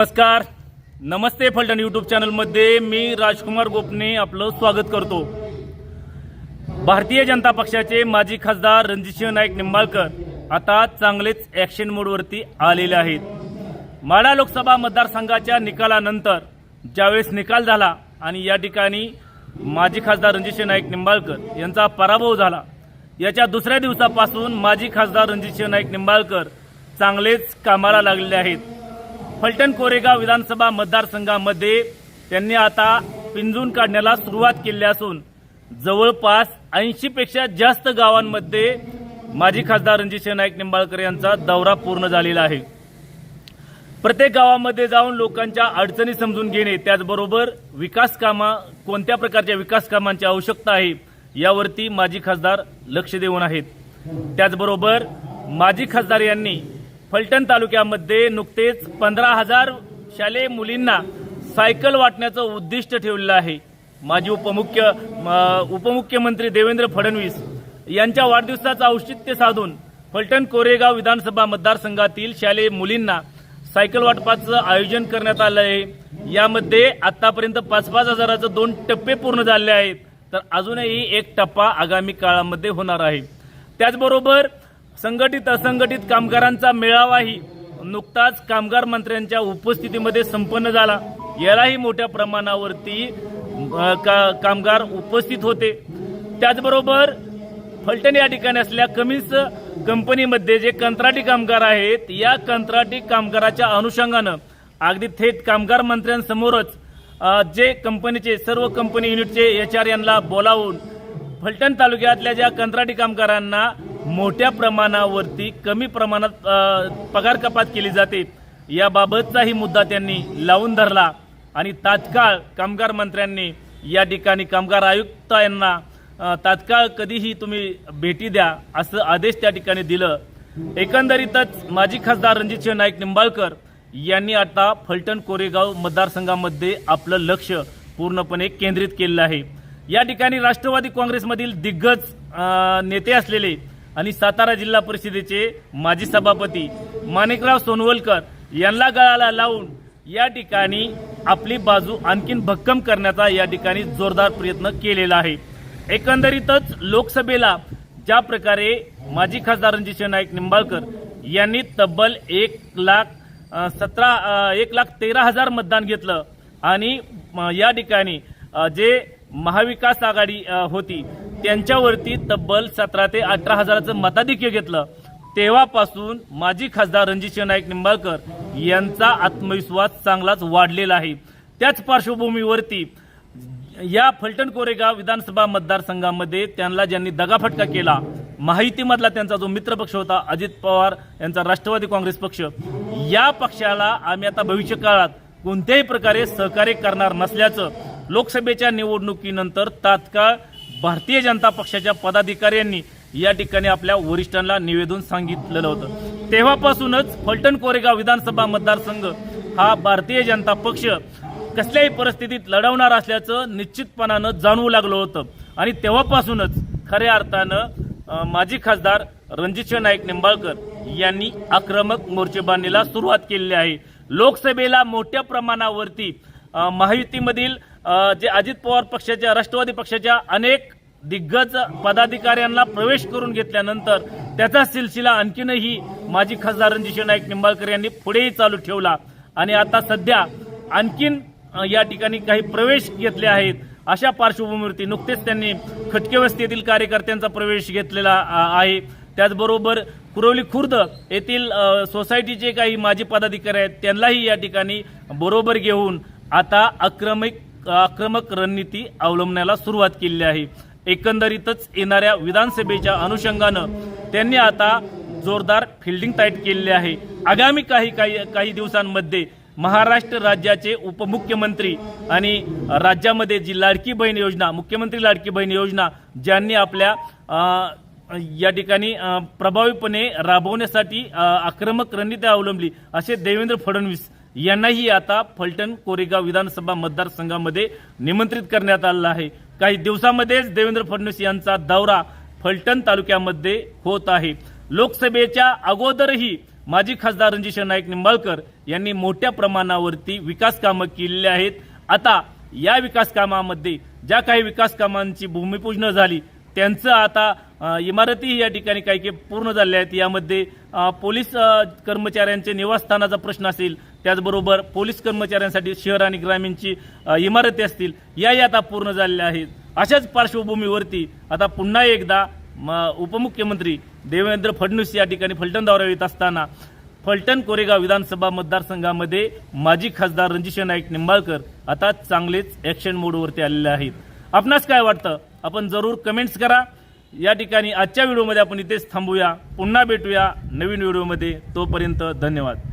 नमस्कार. नमस्ते फलटण यूट्यूब चॅनलमध्ये मी राजकुमार गोपने आपलं स्वागत करतो. भारतीय जनता पक्षाचे माजी खासदार रणजितसिंह नाईक निंबाळकर आता चांगलेच ॲक्शन मोडवरती आलेले आहेत. माडा लोकसभा मतदारसंघाच्या निकालानंतर ज्यावेळेस निकाल झाला आणि या ठिकाणी माजी खासदार रणजितसिंह नाईक निंबाळकर यांचा पराभव झाला याच्या दुसऱ्या दिवसापासून माजी खासदार रणजितसिंह नाईक निंबाळकर चांगलेच कामाला लागलेले आहेत. फलटण कोरेगाव विधानसभा मतदारसंघामध्ये त्यांनी आता पिंजून काढण्याला सुरुवात केली असून जवळपास ऐंशीपेक्षा जास्त गावांमध्ये माजी खासदार रणजितसिंह नाईक निंबाळकर यांचा दौरा पूर्ण झालेला आहे. प्रत्येक गावामध्ये जाऊन लोकांच्या अडचणी समजून घेणे त्याचबरोबर विकास कामा कोणत्या प्रकारच्या विकास कामांची आवश्यकता आहे यावरती माजी खासदार लक्ष देऊन आहेत. त्याचबरोबर माजी खासदार यांनी फलटण तालुक्यामध्ये नुकतेच पंधरा हजार शालेय मुलींना सायकल वाटण्याचं उद्दिष्ट ठेवलेलं आहे. माजी उपमुख्य म- उपमुख्यमंत्री देवेंद्र फडणवीस यांच्या वाढदिवसाचं औचित्य साधून फलटण कोरेगाव विधानसभा मतदारसंघातील शालेय मुलींना सायकल वाटपाचं आयोजन करण्यात आलं आहे. यामध्ये आतापर्यंत पाच पाच हजाराचं दोन टप्पे पूर्ण झाले आहेत. तर अजूनही एक टप्पा आगामी काळामध्ये होणार आहे. त्याचबरोबर संघटित असंघटित कामगारांचा मेळावाही नुकताच कामगार मंत्र्यांच्या उपस्थितीमध्ये संपन्न झाला. यालाही मोठ्या प्रमाणावरती का- कामगार उपस्थित होते. त्याचबरोबर फलटण या ठिकाणी असल्या कमिन्स कंपनीमध्ये जे कंत्राटी कामगार आहेत या कंत्राटी कामगाराच्या अनुषंगानं अगदी थेट कामगार मंत्र्यांसमोरच जे कंपनीचे सर्व कंपनी युनिटचे एच आर यांना बोलावून फलटण तालुक्यातल्या ज्या कंत्राटी कामगारांना मोठ्या प्रमाणावरती कमी प्रमाणात पगार कपात केली जाते. याबाबतचाही मुद्दा त्यांनी लावून धरला. आणि तात्काळ कामगार मंत्र्यांनी या ठिकाणी कामगार आयुक्त यांना तात्काळ कधीही तुम्ही भेटी द्या असं आदेश त्या ठिकाणी दिलं. एकंदरीतच माजी खासदार रणजितसिंह नाईक निंबाळकर यांनी आता फलटण कोरेगाव मतदारसंघामध्ये आपलं लक्ष पूर्णपणे केंद्रित केलेलं आहे. या ठिकाणी राष्ट्रवादी काँग्रेसमधील दिग्गज नेते असलेले आणि सातारा जिल्हा परिषदेचे माजी सभापती माणिकराव सोनवलकर यांना गळाला लावून या ठिकाणी आपली बाजू आणखीन भक्कम करण्याचा या ठिकाणी जोरदार प्रयत्न केलेला आहे. एकंदरीतच लोकसभेला ज्या प्रकारे माजी खासदार रणजितसिंह नाईक निंबाळकर यांनी तब्बल एक लाख सतरा एक लाख तेरा हजार मतदान घेतलं आणि या ठिकाणी जे महाविकास आघाडी होती त्यांच्यावरती तब्बल सतरा ते अठरा हजाराचं मताधिक्य घेतलं. तेव्हापासून माजी खासदार रणजित नाईक निंबाळकर यांचा आत्मविश्वास चांगलाच वाढलेला आहे. त्याच पार्श्वभूमीवरती या फलटण कोरेगाव विधानसभा मतदारसंघामध्ये त्यांना ज्यांनी दगाफटका केला माहितीमधला त्यांचा जो मित्रपक्ष होता अजित पवार यांचा राष्ट्रवादी काँग्रेस पक्ष या पक्षाला आम्ही आता भविष्य काळात कोणत्याही प्रकारे सहकार्य करणार नसल्याचं लोकसभेच्या निवडणुकीनंतर तात्काळ भारतीय जनता पक्षाच्या पदाधिकाऱ्यांनी या ठिकाणी आपल्या वरिष्ठांना निवेदन सांगितलेलं होतं. तेव्हापासूनच फलटण कोरेगाव विधानसभा मतदारसंघ हा भारतीय जनता पक्ष कसल्याही परिस्थितीत लढवणार असल्याचं निश्चितपणानं जाणवू लागलं होतं. आणि तेव्हापासूनच खऱ्या अर्थानं माजी खासदार रणजितसिंह नाईक निंबाळकर यांनी आक्रमक मोर्चेबांधणीला सुरुवात केलेली आहे. लोकसभेला मोठ्या प्रमाणावरती महायुतीमधील जे अजित पवार पक्षाच्या राष्ट्रवादी पक्षाच्या अनेक दिग्गज पदाधिकाऱ्यांना प्रवेश करून घेतल्यानंतर त्याचा सिलसिला आणखीनही माजी खासदार रणजीशी नाईक निंबाळकर यांनी पुढेही चालू ठेवला. आणि आता सध्या आणखीन या ठिकाणी काही प्रवेश घेतले आहेत. अशा पार्श्वभूमीवरती नुकतेच त्यांनी खटकेवस्ती येथील कार्यकर्त्यांचा प्रवेश घेतलेला आहे. त्याचबरोबर कुरवली खुर्द येथील सोसायटीचे काही माजी पदाधिकारी आहेत त्यांनाही या ठिकाणी बरोबर घेऊन आता आक्रमिक आक्रमक रणनीती अवलंबण्याला सुरुवात केलेली आहे. एकंदरीतच येणाऱ्या विधानसभेच्या अनुषंगानं त्यांनी आता जोरदार फिल्डिंग टाईट केलेली आहे. आगामी काही काही काही दिवसांमध्ये महाराष्ट्र राज्याचे उपमुख्यमंत्री आणि राज्यामध्ये जी लाडकी बहीण योजना मुख्यमंत्री लाडकी बहीण योजना ज्यांनी आपल्या या ठिकाणी प्रभावीपणे राबवण्यासाठी आक्रमक रणनीती अवलंबली असे देवेंद्र फडणवीस यांनाही आता फलटण कोरेगाव विधानसभा मतदारसंघामध्ये निमंत्रित करण्यात आलं आहे. काही दिवसामध्येच देवेंद्र फडणवीस यांचा दौरा फलटण तालुक्यामध्ये होत आहे. लोकसभेच्या अगोदरही माजी खासदार रणजित नाईक निंबाळकर यांनी मोठ्या प्रमाणावरती विकास कामं केलेली आहेत. आता या विकास कामामध्ये ज्या काही विकास कामांची भूमिपूजन झाली त्यांचं आता इमारतीही या ठिकाणी काही काही पूर्ण झाल्या आहेत. यामध्ये पोलीस कर्मचाऱ्यांचे निवासस्थानाचा प्रश्न असेल त्याचबरोबर पोलीस कर्मचाऱ्यांसाठी शहर आणि ग्रामीणची इमारती असतील याही आता पूर्ण झालेल्या आहेत. अशाच पार्श्वभूमीवरती आता पुन्हा एकदा म- उपमुख्यमंत्री देवेंद्र फडणवीस या ठिकाणी फलटण दौऱ्यावर येत असताना फलटण कोरेगाव विधानसभा मतदारसंघामध्ये माजी खासदार रणजित नाईक निंबाळकर आता चांगलेच ॲक्शन मोडवरती आलेले आहेत. आपणास काय वाटतं? आपण जरूर कमेंट्स करा. या ठिकाणी आजच्या व्हिडिओमध्ये आपण इथेच थांबूया. पुन्हा भेटूया नवीन व्हिडिओमध्ये. तोपर्यंत धन्यवाद.